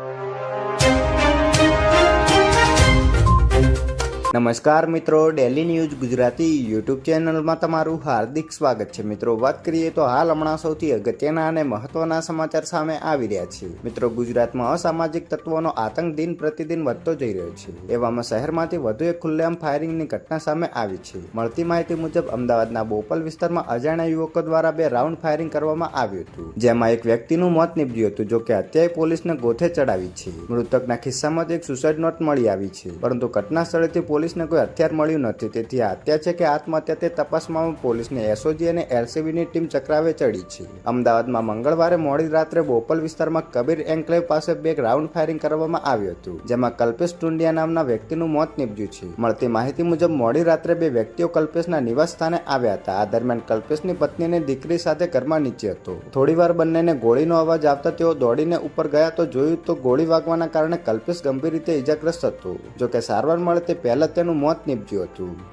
you. નમસ્કાર મિત્રો daily news Gujarati YouTube ચેનલમાં તમારું હાર્દિક સ્વાગત છે. મિત્રો, વાત કરીએ તો હાલ હમણાં સૌથી અગત્યના અને મહત્વના સમાચાર સામે આવી રહ્યા છે. મિત્રો, ગુજરાતમાં અસામાજિક તત્વોનો આતંક દિન પ્રતિદિન વધતો જઈ રહ્યો છે. એવામાં શહેરમાંથી વધુ એક ખુલ્લેઆમ ફાયરિંગની ઘટના સામે આવી છે. મળતી માહિતી મુજબ, અમદાવાદના બોપલ વિસ્તારમાં અજાણ્યા યુવકો દ્વારા બે રાઉન્ડ ફાયરિંગ કરવામાં આવ્યું હતું, જેમાં એક વ્યક્તિનું મોત નીપજ્યું હતું જો કે હત્યાએ પોલીસને ગોથે ચડાવી છે. મૃતકના ખિસ્સામાં એક સુસાઇડ નોટ મળી આવી છે. પરંતુ ઘટના સ્થળેથી પોલીસને કોઈ હથિયાર મળ્યું નથી. તેથી આ હત્યા છે કે આત્મહત્યા તે તપાસમાં પોલીસને એસઓજી અને એલસીબીની ટીમ ચક્રાવે ચડી છે. અમદાવાદમાં મંગળવારે મોડી રાત્રે બોપલ વિસ્તારમાં કબીર એન્કલેવ પાસે બે રાઉન્ડ ફાયરિંગ કરવામાં આવ્યું હતું, જેમાં કલ્પેશ ટુંડિયા નામના વ્યક્તિનું મોત નીપજ્યું છે. મળતી માહિતી મુજબ, મોડી રાત્રે બે વ્યક્તિઓ કલ્પેશના નિવાસ સ્થાને આવ્યા હતા. આ દરમિયાન કલ્પેશની પત્ની અને દીકરી સાથે ઘરમાં નીચે હતો. થોડીવાર બંનેને ગોળીનો અવાજ આવતા તેઓ દોડીને ઉપર ગયા તો જોયું તો ગોળી વાગવાના કારણે કલ્પેશ ગંભીર રીતે ઇજાગ્રસ્ત હતો. જોકે સારવાર મળે તે પહેલા તેનું મોત નીપજ્યું હતું.